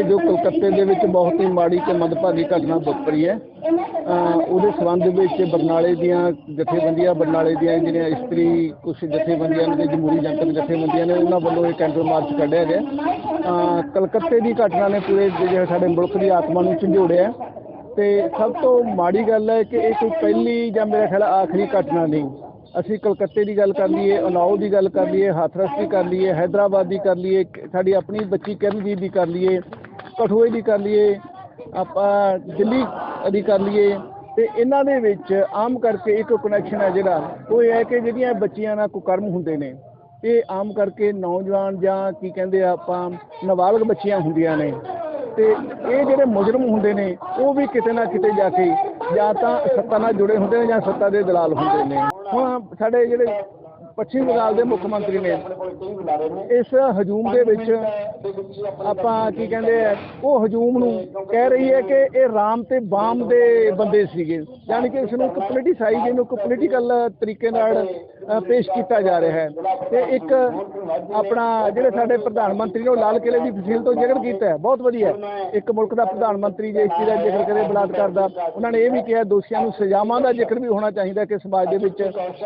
ਕਿ ਜੋ ਕਲਕੱਤੇ ਦੇ ਵਿੱਚ ਬਹੁਤ ਹੀ ਮਾੜੀ ਤੇ ਮੰਦਭਾਗੀ ਘਟਨਾ ਵਾਪਰੀ ਹੈ ਉਹਦੇ ਸਬੰਧ ਵਿੱਚ ਬਰਨਾਲੇ ਦੀਆਂ ਜਥੇਬੰਦੀਆਂ, ਬਰਨਾਲੇ ਦੀਆਂ ਜਿਹੜੀਆਂ ਇਸਤਰੀ ਕੁਝ ਜਥੇਬੰਦੀਆਂ ਨੇ ਜਮੂਰੀ ਜਨਤਕ ਜਥੇਬੰਦੀਆਂ ਨੇ, ਉਹਨਾਂ ਵੱਲੋਂ ਇਹ ਕੈਂਡਲ ਮਾਰਚ ਕੱਢਿਆ ਗਿਆ। ਕਲਕੱਤੇ ਦੀ ਘਟਨਾ ਨੇ ਪੂਰੇ ਜਿਹੜੇ ਸਾਡੇ ਮੁਲਕ ਦੀ ਆਤਮਾ ਨੂੰ ਝੰਡੋੜਿਆ ਤੇ ਸਭ ਤੋਂ ਮਾੜੀ ਗੱਲ ਹੈ ਕਿ ਇਹ ਕੋਈ ਪਹਿਲੀ ਜਾਂ ਮੇਰਾ ਖਿਆਲ ਆਖਰੀ ਘਟਨਾ ਨਹੀਂ। ਅਸੀਂ ਕਲਕੱਤੇ ਦੀ ਗੱਲ ਕਰ ਲਈਏ ਉਨਾਓ ਦੀ ਗੱਲ ਕਰ ਲਈਏ, ਹਾਥਰਸ ਦੀ ਕਰ ਲਈਏ ਹైదరాబాద్ ਦੀ ਕਰ ਲਈਏ ਸਾਡੀ ਆਪਣੀ ਬੱਚੀ ਕਰਨਜੀਤ ਦੀ ਕਰ ਲਈਏ ਕਠੂਏ ਦੀ ਕਰ ਲਈਏ, ਆਪਾਂ ਦਿੱਲੀ ਦੀ ਕਰ ਲਈਏ, ਤੇ ਇਹਨਾਂ ਦੇ ਵਿੱਚ ਆਮ ਕਰਕੇ ਇੱਕ ਕਨੈਕਸ਼ਨ ਹੈ ਜਿਹੜਾ, ਉਹ ਇਹ ਹੈ ਕਿ ਜਿਹੜੀਆਂ ਬੱਚੀਆਂ ਨਾਲ ਕੁਕਰਮ ਹੁੰਦੇ ਨੇ, ਇਹ ਆਮ ਕਰਕੇ ਨੌਜਵਾਨ ਜਾਂ ਕੀ ਕਹਿੰਦੇ ਆ ਆਪਾਂ, ਨਾਬਾਲਗ ਬੱਚੀਆਂ ਹੁੰਦੀਆਂ ਨੇ, ਤੇ ਇਹ ਜਿਹੜੇ ਮੁਜਰਮ ਹੁੰਦੇ ਨੇ, ਉਹ ਵੀ ਕਿਤੇ ਨਾ ਕਿਤੇ ਜਾ ਕੇ ਜਾਂ ਤਾਂ ਸੱਤਾ ਨਾਲ ਜੁੜੇ ਹੁੰਦੇ ਨੇ ਜਾਂ ਸੱਤਾ ਦੇ ਦਲਾਲ ਹੁੰਦੇ ਨੇ। ਹੁਣ ਸਾਡੇ ਜਿਹੜੇ ਪੱਛਮੀ ਬੰਗਾਲ ਦੇ ਮੁੱਖ ਮੰਤਰੀ ਨੇ। ਇਸ ਹਜੂਮ ਦੇ ਵਿੱਚ ਆਪਾਂ ਕੀ ਕਹਿੰਦੇ ਆ, ਉਹ ਹਜੂਮ ਨੂੰ ਕਹਿ ਰਹੀ ਹੈ ਕਿ ਇਹ ਰਾਮ ਤੇ ਬਾਮ ਦੇ ਬੰਦੇ ਸੀਗੇ। ਯਾਨੀ ਕਿ ਇਸ ਨੂੰ ਇੱਕ ਪੋਲੀਟੀਸਾਈਜ਼ ਇਹਨੂੰ ਇੱਕ ਪੋਲੀਟੀਕਲ ਤਰੀਕੇ ਨਾਲ ਪੇਸ਼ ਕੀਤਾ ਜਾ ਰਿਹਾ ਹੈ। ਤੇ ਇੱਕ ਆਪਣਾ ਜਿਹੜੇ ਸਾਡੇ ਪ੍ਰਧਾਨ ਮੰਤਰੀ ਨੇ ਉਹ ਲਾਲ ਕਿਲੇ ਦੀ ਤਹਿਸੀਲ ਤੋਂ ਜ਼ਿਕਰ ਕੀਤਾ ਬਹੁਤ ਵਧੀਆ ਇੱਕ ਮੁਲਕ ਦਾ ਪ੍ਰਧਾਨ ਮੰਤਰੀ ਜੇ ਇਸ ਚੀਜ਼ ਦਾ ਜ਼ਿਕਰ ਕਰੇ, ਬਲਾਤਕਾਰ ਦਾ, ਉਹਨਾਂ ਨੇ ਇਹ ਵੀ ਕਿਹਾ, ਦੋਸ਼ੀਆਂ ਨੂੰ ਸਜ਼ਾਵਾਂ ਦਾ ਜ਼ਿਕਰ ਵੀ ਹੋਣਾ ਚਾਹੀਦਾ ਕਿ ਸਮਾਜ ਦੇ ਵਿੱਚ,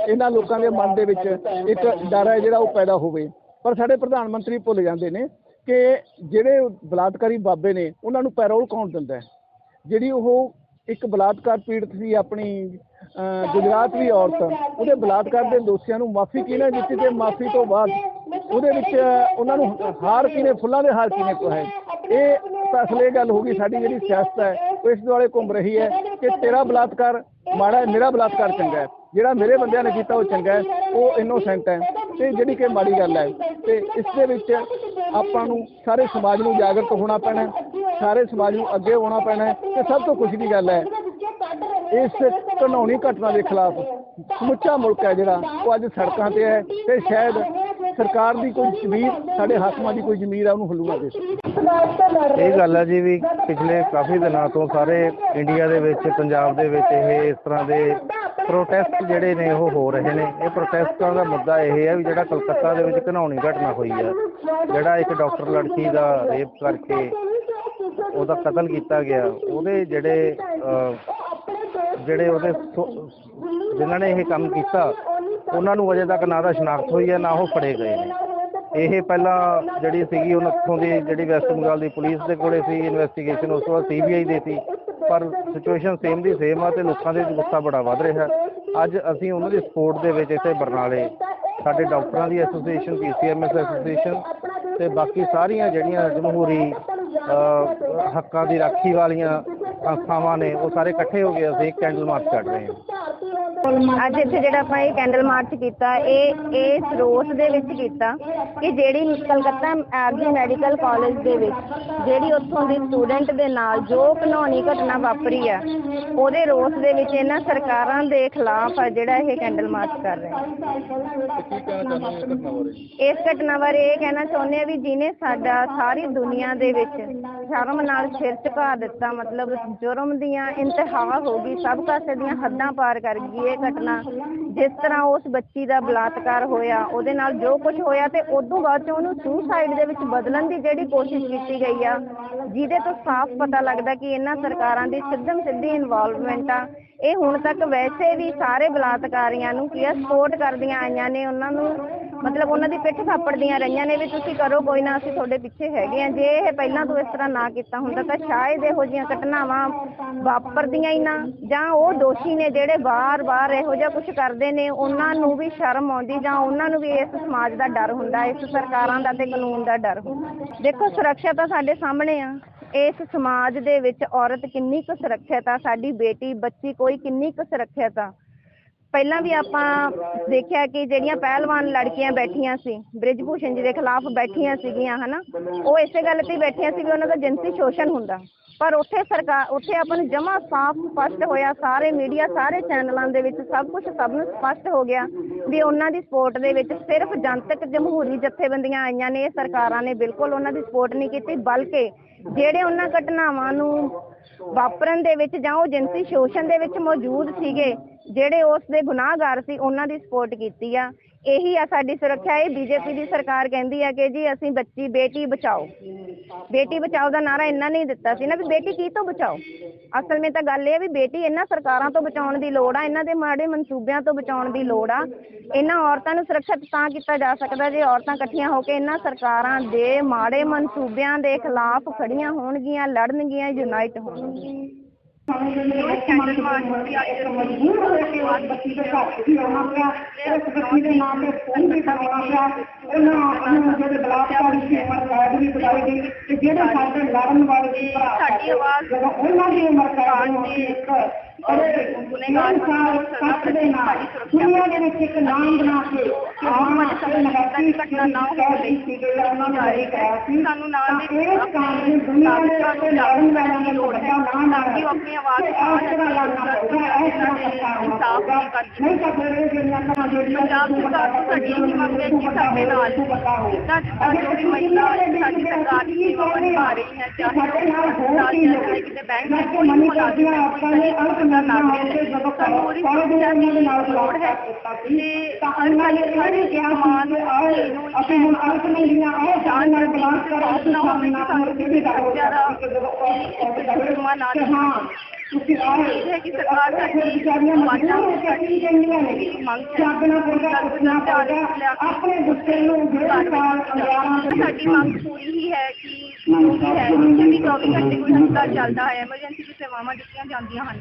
ਇਹਨਾਂ ਲੋਕਾਂ ਦੇ ਮਨ ਦੇ ਵਿੱਚ ਇੱਕ ਡਰ ਹੈ ਜਿਹੜਾ ਉਹ ਪੈਦਾ ਹੋਵੇ। ਪਰ ਸਾਡੇ ਪ੍ਰਧਾਨ ਮੰਤਰੀ ਭੁੱਲ ਜਾਂਦੇ ਨੇ ਕਿ ਜਿਹੜੇ ਬਲਾਤਕਾਰੀ ਬਾਬੇ ਨੇ, ਉਹਨਾਂ ਨੂੰ ਪੈਰੋਲ ਕੌਣ ਦਿੰਦਾ ਹੈ? ਜਿਹੜੀ ਉਹ ਇੱਕ ਬਲਾਤਕਾਰ ਪੀੜਤ ਸੀ ਆਪਣੀ ਗੁਜਰਾਤ ਵੀ ਔਰਤ। ਉਹਦੇ ਬਲਾਤਕਾਰ ਦੇ ਦੋਸ਼ੀਆਂ ਨੂੰ ਮਾਫੀ ਕਿਹਨੇ ਦਿੱਤੀ ਤੇ ਮਾਫੀ ਤੋਂ ਬਾਅਦ ਉਹਦੇ ਵਿੱਚ ਉਹਨਾਂ ਨੂੰ ਹਾਰ ਕਿਹਨੇ, ਫੁੱਲਾਂ ਦੇ ਹਾਰ ਕਿਹਨੇ ਪਾਏ ਇਹ ਤਾਂ ਅਸਲ ਗੱਲ ਹੋ ਗਈ ਸਾਡੀ ਜਿਹੜੀ ਸਿਆਸਤ ਹੈ, ਉਹ ਇਸ ਦੁਆਲੇ ਘੁੰਮ ਰਹੀ ਹੈ ਕਿ ਤੇਰਾ ਬਲਾਤਕਾਰ ਮਾੜਾ ਹੈ, ਮੇਰਾ ਬਲਾਤਕਾਰ ਚੰਗਾ ਹੈ। ਜਿਹੜਾ ਮੇਰੇ ਬੰਦਿਆਂ ਨੇ ਕੀਤਾ ਉਹ ਚੰਗਾ ਹੈ, ਉਹ ਇਨੋਸੈਂਟ ਹੈ। ਤੇ ਜਿਹੜੀ ਕਿ ਮਾੜੀ ਗੱਲ ਹੈ, ਤੇ ਇਸ ਦੇ ਵਿੱਚ ਆਪਾਂ ਨੂੰ ਸਾਰੇ ਸਮਾਜ ਨੂੰ ਜਾਗਰਤ ਹੋਣਾ ਪੈਣਾ ਸਾਰੇ ਸਮਾਜ ਨੂੰ ਅੱਗੇ ਆਉਣਾ ਪੈਣਾ ਹੈ ਤੇ ਸਭ ਤੋਂ ਖੁਸ਼ੀ ਦੀ ਗੱਲ ਹੈ, ਇਸ ਘਨੌਣੀ ਘਟਨਾ ਦੇ ਖਿਲਾਫ ਸਮੁੱਚਾ ਮੁਲਕ ਹੈ ਜਿਹੜਾ, ਉਹ ਅੱਜ ਸੜਕਾਂ ਤੇ ਹੈ ਤੇ ਸ਼ਾਇਦ ਸਰਕਾਰ ਦੀ ਕੋਈ ਜ਼ਮੀਰ, ਸਾਡੇ ਹਾਕਮਾਂ ਦੀ ਕੋਈ ਜ਼ਮੀਰ ਹੈ ਉਹਨੂੰ ਹੱਲੂਗਾ ਦੇ ਇਹ ਗੱਲ ਹੈ ਜੀ ਵੀ ਪਿਛਲੇ ਕਾਫੀ ਦਿਨਾਂ ਤੋਂ ਸਾਰੇ ਇੰਡੀਆ ਦੇ ਵਿੱਚ, ਪੰਜਾਬ ਦੇ ਵਿੱਚ ਇਹ ਇਸ ਤਰ੍ਹਾਂ ਦੇ ਪ੍ਰੋਟੈਸਟ ਜਿਹੜੇ ਨੇ, ਉਹ ਹੋ ਰਹੇ ਨੇ। ਇਹ ਪ੍ਰੋਟੈਸਟਾਂ ਦਾ ਮੁੱਦਾ ਇਹ ਹੈ ਵੀ ਜਿਹੜਾ ਕਲਕੱਤਾ ਦੇ ਵਿੱਚ ਘਿਨਾਉਣੀ ਘਟਨਾ ਹੋਈ ਹੈ, ਜਿਹੜਾ ਇੱਕ ਡਾਕਟਰ ਲੜਕੀ ਦਾ ਰੇਪ ਕਰਕੇ ਉਹਦਾ ਕਤਲ ਕੀਤਾ ਗਿਆ। ਉਹਦੇ ਜਿਹੜੇ ਜਿਹੜੇ ਉਹਦੇ ਜਿਨ੍ਹਾਂ ਨੇ ਇਹ ਕੰਮ ਕੀਤਾ, ਉਹਨਾਂ ਨੂੰ ਅਜੇ ਤੱਕ ਨਾ ਤਾਂ ਸ਼ਨਾਖਤ ਹੋਈ ਹੈ, ਨਾ ਉਹ ਫੜੇ ਗਏ ਨੇ। ਇਹ ਪਹਿਲਾਂ ਜਿਹੜੀ ਸੀਗੀ ਉਹਨਾਂ ਉੱਥੋਂ ਦੀ ਜਿਹੜੀ ਵੈਸਟ ਬੰਗਾਲ ਦੀ ਪੁਲਿਸ ਦੇ ਕੋਲੇ ਸੀ ਇਨਵੈਸਟੀਗੇਸ਼ਨ ਉਸ ਤੋਂ ਬਾਅਦ ਸੀਬੀਆਈ ਦੀ ਸੀ। ਪਰ ਸਿਚੁਏਸ਼ਨ ਸੇਮ ਦੀ ਸੇਮ ਆ ਤੇ ਲੋਕਾਂ ਦੇ ਗੁੱਸਾ ਬੜਾ ਵੱਧ ਰਿਹਾ। ਅੱਜ ਅਸੀਂ ਉਹਨਾਂ ਦੀ ਸਪੋਰਟ ਦੇ ਵਿੱਚ ਇੱਥੇ ਬਰਨਾਲੇ, ਸਾਡੇ ਡਾਕਟਰਾਂ ਦੀ ਐਸੋਸੀਏਸ਼ਨ ਪੀਸੀਐਮਐਸ ਐਸੋਸੀਏਸ਼ਨ ਤੇ ਬਾਕੀ ਸਾਰੀਆਂ ਜਿਹੜੀਆਂ ਜਮਹੂਰੀ ਹੱਕਾਂ ਦੀ ਰਾਖੀ ਵਾਲੀਆਂ ਸੰਸਥਾਵਾਂ ਨੇ, ਉਹ ਸਾਰੇ ਇਕੱਠੇ ਹੋ ਕੇ ਅਸੀਂ ਕੈਂਡਲ ਮਾਰਚ ਕੱਢ ਰਹੇ ਹਾਂ। ਅੱਜ ਇੱਥੇ ਜਿਹੜਾ ਆਪਾਂ ਇਹ ਕੈਂਡਲ ਮਾਰਚ ਕੀਤਾ, ਇਹ ਇਸ ਰੋਸ ਦੇ ਵਿੱਚ ਕੀਤਾ ਕਿ ਜਿਹੜੀ ਕਲਕੱਤਾ ਆਰਜੀ ਮੈਡੀਕਲ ਕਾਲਜ ਦੇ ਵਿੱਚ ਜਿਹੜੀ ਉੱਥੋਂ ਦੀ ਸਟੂਡੈਂਟ ਦੇ ਨਾਲ ਜੋ ਘਿਨੌਣੀ ਘਟਨਾ ਵਾਪਰੀ ਆ, ਉਹਦੇ ਰੋਸ ਦੇ ਵਿੱਚ ਇਹਨਾਂ ਸਰਕਾਰਾਂ ਦੇ ਖਿਲਾਫ ਆ ਜਿਹੜਾ ਇਹ ਕੈਂਡਲ ਮਾਰਚ ਕਰ ਰਹੇ ਆ। ਇਸ ਘਟਨਾ ਬਾਰੇ ਇਹ ਕਹਿਣਾ ਚਾਹੁੰਦੇ ਆ ਵੀ ਜਿਹਨੇ ਸਾਡਾ ਸਾਰੀ ਦੁਨੀਆ ਦੇ ਵਿੱਚ ਸ਼ਰਮ ਨਾਲ ਸਿਰ ਝੁਕਾ ਦਿੱਤਾ, ਮਤਲਬ ਜੁਰਮ ਦੀਆਂ ਇੰਤਹਾ ਹੋ ਗਈ, ਸਭ ਕਾਸੇ ਦੀਆਂ ਹੱਦਾਂ ਪਾਰ ਕਰ ਗਈ ਇਹ ਘਟਨਾ, ਜਿਸ ਤਰ੍ਹਾਂ ਉਸ ਬੱਚੀ ਦਾ ਬਲਾਤਕਾਰ ਹੋਇਆ, ਉਹਦੇ ਨਾਲ ਜੋ ਕੁਝ ਹੋਇਆ ਤੇ ਉਦੋਂ ਬਾਅਦ ਚ ਉਹਨੂੰ ਸੁਸਾਈਡ ਦੇ ਵਿੱਚ ਬਦਲਣ ਦੀ ਜਿਹੜੀ ਕੋਸ਼ਿਸ਼ ਕੀਤੀ ਗਈ ਆ, ਜਿਹਦੇ ਤੋਂ ਸਾਫ਼ ਪਤਾ ਲੱਗਦਾ ਕਿ ਇਹਨਾਂ ਸਰਕਾਰਾਂ ਦੀ ਸਿੱਧਮ ਸਿੱਧੀ ਇਨਵੋਲਵਮੈਂਟ ਆ ਇਹ ਹੁਣ ਤੱਕ ਵੈਸੇ ਵੀ ਸਾਰੇ ਬਲਾਤਕਾਰੀਆਂ ਨੂੰ ਕੀ ਸਪੋਰਟ ਕਰਦੀਆਂ ਆਈਆਂ ਨੇ, ਉਹਨਾਂ ਨੂੰ ਮਤਲਬ ਉਹਨਾਂ ਦੀ ਪਿੱਠ ਥਾਪੜਦੀਆਂ ਰਹੀਆਂ ਨੇ ਵੀ ਤੁਸੀਂ ਕਰੋ, ਕੋਈ ਨਾ ਅਸੀਂ ਤੁਹਾਡੇ ਪਿੱਛੇ ਹੈਗੇ ਆ ਜੇ ਇਹ ਪਹਿਲਾਂ ਤੋਂ ਇਸ ਤਰ੍ਹਾਂ ਨਾ ਕੀਤਾ ਹੁੰਦਾ ਤਾਂ ਸ਼ਾਇਦ ਇਹੋ ਜਿਹੀਆਂ ਘਟਨਾਵਾਂ ਵਾਪਰਦੀਆਂ ਹੀ ਨਾ, ਜਾਂ ਉਹ ਦੋਸ਼ੀ ਨੇ ਜਿਹੜੇ ਬਾਰ-ਬਾਰ ਇਹੋ ਜਿਹਾ ਕੁਝ ਕਰਦੇ ਨੇ, ਉਹਨਾਂ ਨੂੰ ਵੀ ਸ਼ਰਮ ਆਉਂਦੀ ਜਾਂ ਉਹਨਾਂ ਨੂੰ ਵੀ ਇਸ ਸਮਾਜ ਦਾ ਡਰ ਹੁੰਦਾ, ਇਸ ਸਰਕਾਰਾਂ ਦਾ ਤੇ ਕਾਨੂੰਨ ਦਾ ਡਰ ਹੁੰਦਾ। ਦੇਖੋ, ਸੁਰੱਖਿਆ ਤਾਂ ਸਾਡੇ ਸਾਹਮਣੇ ਆ। ਇਸ ਸਮਾਜ ਦੇ ਵਿੱਚ ਔਰਤ ਕਿੰਨੀ ਕੁ ਸੁਰੱਖਿਅਤ ਆ, ਸਾਡੀ ਬੇਟੀ, ਬੱਚੀ, ਕੋਈ ਕਿੰਨੀ ਕੁ ਸੁਰੱਖਿਅਤ ਆ। ਪਹਿਲਾਂ ਵੀ ਆਪਾਂ ਦੇਖਿਆ ਕਿ ਜਿਹੜੀਆਂ ਪਹਿਲਵਾਨ ਲੜਕੀਆਂ ਬੈਠੀਆਂ ਸੀ, ਬ੍ਰਿਜਭੂਸ਼ਣ ਜੀ ਦੇ ਖਿਲਾਫ ਬੈਠੀਆਂ ਸੀਗੀਆਂ, ਹਨਾ, ਉਹ ਇਸੇ ਗੱਲ ਤੇ ਬੈਠੀਆਂ ਸੀ ਵੀ ਉਹਨਾਂ ਦਾ ਜਿਨਸੀ ਸ਼ੋਸ਼ਣ ਹੁੰਦਾ। ਪਰ ਉੱਥੇ ਸਰਕਾਰ ਉੱਥੇ ਆਪਾਂ ਨੂੰ ਜਮਾ ਸਾਫ਼ ਸਪਸ਼ਟ ਹੋਇਆ, ਸਾਰੇ ਮੀਡੀਆ, ਸਾਰੇ ਚੈਨਲਾਂ ਦੇ ਵਿੱਚ ਸਭ ਕੁਝ ਸਭ ਨੂੰ ਸਪਸ਼ਟ ਹੋ ਗਿਆ ਵੀ ਉਹਨਾਂ ਦੀ ਸਪੋਰਟ ਦੇ ਵਿੱਚ ਸਿਰਫ ਜਨਤਕ ਜਮਹੂਰੀ ਜਥੇਬੰਦੀਆਂ ਆਈਆਂ ਨੇ, ਇਹ ਸਰਕਾਰਾਂ ਨੇ ਬਿਲਕੁਲ ਉਹਨਾਂ ਦੀ ਸਪੋਰਟ ਨਹੀਂ ਕੀਤੀ, ਬਲਕਿ ਜਿਹੜੇ ਉਹਨਾਂ ਘਟਨਾਵਾਂ ਨੂੰ ਵਾਪਰਨ ਦੇ ਵਿੱਚ ਜਾਂ ਉਹ ਜਿਨਸੀ ਸ਼ੋਸ਼ਣ ਦੇ ਵਿੱਚ ਮੌਜੂਦ ਸੀਗੇ, ਜਿਹੜੇ ਉਸ ਦੇ ਗੁਨਾਹਗਾਰ ਸੀ, ਉਹਨਾਂ ਦੀ ਸਪੋਰਟ ਕੀਤੀ ਆ। ਇਹੀ ਆ ਸਾਡੀ ਸੁਰੱਖਿਆ, ਇਹ ਬੀਜੇਪੀ ਦੀ ਸਰਕਾਰ ਕਹਿੰਦੀ ਹੈ ਕਿ ਜੀ ਅਸੀਂ ਬੱਚੀ, ਬੇਟੀ ਬਚਾਓ। ਬੇਟੀ ਬਚਾਓ ਦਾ ਨਾਰਾ ਇੰਨਾ ਨਹੀਂ ਦਿੱਤਾ ਸੀ ਨਾ ਵੀ ਬੇਟੀ ਕੀ ਤੋਂ ਬਚਾਓ? ਅਸਲ ਵਿੱਚ ਤਾਂ ਗੱਲ ਇਹ ਹੈ ਵੀ ਬੇਟੀ ਇਹਨਾਂ ਸਰਕਾਰਾਂ ਤੋਂ ਬਚਾਉਣ ਦੀ ਲੋੜ ਆ, ਇਹਨਾਂ ਦੇ ਮਾੜੇ ਮਨਸੂਬਿਆਂ ਤੋਂ ਬਚਾਉਣ ਦੀ ਲੋੜ ਆ। ਇਹਨਾਂ ਔਰਤਾਂ ਨੂੰ ਸੁਰੱਖਿਅਤ ਤਾਂ ਕੀਤਾ ਜਾ ਸਕਦਾ ਜੇ ਔਰਤਾਂ ਇਕੱਠੀਆਂ ਹੋ ਕੇ ਇਹਨਾਂ ਸਰਕਾਰਾਂ ਦੇ ਮਾੜੇ ਮਨਸੂਬਿਆਂ ਦੇ ਖਿਲਾਫ ਖੜੀਆਂ ਹੋਣਗੀਆਂ, ਲੜਨਗੀਆਂ ਯੂਨਾਈਟ ਹੋਣਗੀਆਂ। ਮਜਬੂਰ ਹੋਏ ਕਿ ਉਸ ਬੱਚੀ ਦੇ ਘਰ ਵੀ ਆਉਣਾ ਪਿਆ ਉਸ ਬੱਚੀ ਦੇ ਨਾਂ ਤੇ ਫੋਨ ਵੀ ਕਰਵਾਉਣਾ ਪਿਆ ਉਹਨਾਂ ਨੂੰ ਜਿਹੜੇ ਬਲਾਤਕਾਰੀ ਸੀ ਉਮਰ ਕੈਦ ਵੀ ਬਤਾਈ ਗਈ ਤੇ ਜਿਹੜੇ ਸਾਡੇ ਲੜਨ ਵਾਲੇ ਸੀ ਭਰਾ ਸਾਡੀ ਆਵਾਜ਼ ਜਦੋਂ ਉਹਨਾਂ ਦੀ ਉਮਰ ਕੈਦ ਹੋਈ ਇੱਕ ਬੜੇ ਗੁਨੇਗਾਰ ਸੱਚ ਦੇ ਨਾਲ ਦੁਨੀਆ ਦੇ ਵਿੱਚ ਇੱਕ ਨਾਮ ਬਣਾ ਕੇ ਕਿ ਹਾਂ ਸਾਡੇ ਨਗਾਤੀ ਘਟਨਾ ਨਾ ਹੋਵੇ ਸੀ ਕਿ ਉਹਨਾਂ ਨੂੰ ਜਾਰੀ ਕਰਾਇਆ ਸੀ ਸਾਨੂੰ ਨਾਲ ਤਾਂ ਇਸ ਕਾਰਨ ਦੁਨੀਆ ਦੇ ਉੱਤੇ ਲੜਨ ਵਾਲਿਆਂ ਦੀ ਲੋੜ ਹੈ ਨਾ ਨਾ ਕਿ ਉਹ ਆਪਣੀ ਆਵਾਜ਼ ਇਸ ਤਰ੍ਹਾਂ ਲੜਨਾ ਪਊਗਾ ਇਸ ਤਰ੍ਹਾਂ ਸਰਕਾਰ ਹੋਣਾ ਪਊਗਾ ਨਹੀਂ ਤਾਂ ਫਿਰ ਇਹ ਜਿਹੜੀਆਂ ਕਰਾਂ ਜਿਹੜੀਆਂ ਪੰਜਾਬ ਸਰਕਾਰ ਤੋਂ ਸਾਡੀ ਇਹੀ ਮੰਗ ਹੈ ਕਿ ਸਾਡੇ ਨਾਲ ਜਿੱਦਾਂ ਜਿੱਦਾਂ ਜੋ ਵੀ ਮਹਿਲਾ ਸਾਡੀ ਸਰਕਾਰ ਦੀ ਸੇਵਾ ਨਿਭਾ ਰਹੀ ਹੈ ਚਾਹੇ ਸਾਡੇ ਨਾਲ ਹੋਰ ਚਾਹੇ ਕੀ ਹੋਵੇ ਕਿਤੇ ਬੈਂਕ ਮੈਂ ਵਿੱਚ ਕਿ ਕੋਈ ਮਨੀ ਮੁਲਾਜ਼ਮ ਕਰਦੀਆਂ ਹੈ, ਆਪਾਂ ਨੇ ਅਲਪ ਨੰਨਾ ਹੋ ਕੇ ਜਦੋਂ ਸਾਨੂੰ ਉਹਦੀ ਸਾਰੇ ਦੇ ਸੁਰੱਖਿਆ ਦੇ ਨਾਲ ਦੀ ਲੋੜ ਹੈ ਤੇ ਤਾਂ ਉਹਨਾਂ ਨੇ ਸਾਰੇ ਕਿਹਾ ਮਾਨ ਆਓ ਅਸੀਂ ਹੁਣ ਅਲਪ ਨੰਨੀਆਂ ਆਓ ਜਾਨ ਨਾਲ ਬਲਾਸ ਕਰੋ ਅਸੀਂ ਸਾਡੇ ਨਾਲ ਸਾਨੂੰ ਕਿਹੜੀ ਦਾ ਹੋ ਕਿ ਹਾਂ ਤੁਸੀਂ ਆਓ ਹੈ ਕਿ ਮੰਗ ਪੂਰੀ ਹੀ ਕਿ ਜੋ ਵੀ ਹੈ ਜਿੱਥੇ ਵੀ 24 ਘੰਟੇ ਕੋਈ ਹਸਪਤਾਲ ਚੱਲਦਾ ਹੈ ਐਮਰਜੈਂਸੀ ਦੀ ਸੇਵਾਵਾਂ ਦਿੱਤੀਆਂ ਜਾਂਦੀਆਂ ਹਨ।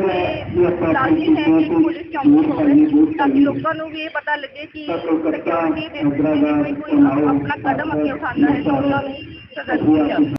ਤੇ ਲਾਜ਼ਮੀ ਹੈ ਕਿ ਪੁਲਿਸ ਚੌਂਕੀ ਹੋਵੇ ਤਾਂ ਕਿ ਲੋਕਾਂ ਨੂੰ ਵੀ ਇਹ ਪਤਾ ਲੱਗੇ ਕਿ ਸਿਕਿਉਰਿਟੀ ਦੇ ਤੇ ਕੋਈ ਕੋਈ ਆਪਣਾ ਕਦਮ ਅੱਗੇ ਉਠਾਉਂਦਾ ਹੈ ਤਾਂ ਉਹਨਾਂ ਨੂੰ ਸਜ਼ਾ ਦਿੱਤੀ ਜਾਵੇ।